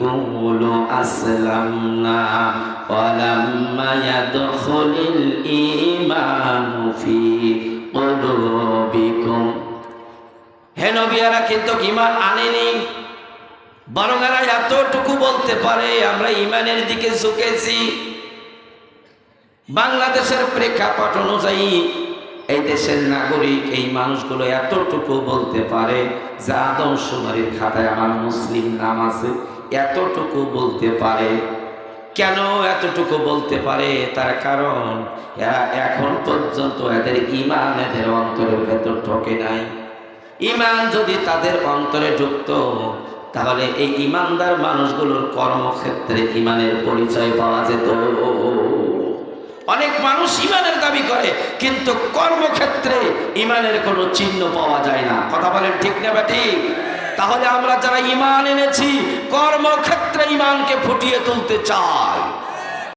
يقولوا أسلمنا ولما يدخل الإيمان في قلوبكم হে নবিয়ারা কিন্তু ইমান আনেনি বরং এরা এতটুকু বলতে পারে আমরা ইমানের দিকে ঝুঁকেছি বাংলাদেশের প্রেক্ষাপট অনুযায়ী এই দেশের নাগরিক, এই মানুষগুলো এতটুকু বলতে পারে যে আদমশুমারির খাতায় আমার মুসলিম নাম আছে। এতটুকু বলতে পারে। কেন এতটুকু বলতে পারে? তার কারণ, এরা এখন পর্যন্ত এদের ইমান এদের অন্তরের ভেতর ঢোকে নাই। ইমান যদি তাদের অন্তরে ঢুকতো, তাহলে এই ইমানদার মানুষগুলোর কর্মক্ষেত্রে ইমানের পরিচয় পাওয়া যেত। অনেক মানুষ ইমানের দাবি কিন্তু কর্মক্ষেত্রে ইমানের কোনো চিহ্ন পাওয়া যায় না। কথা বলেন ঠিক না বেটি তাহলে আমরা যারা ইমান এনেছি, কর্মক্ষেত্রে ইমানকে ফুটিয়ে তুলতে চাই।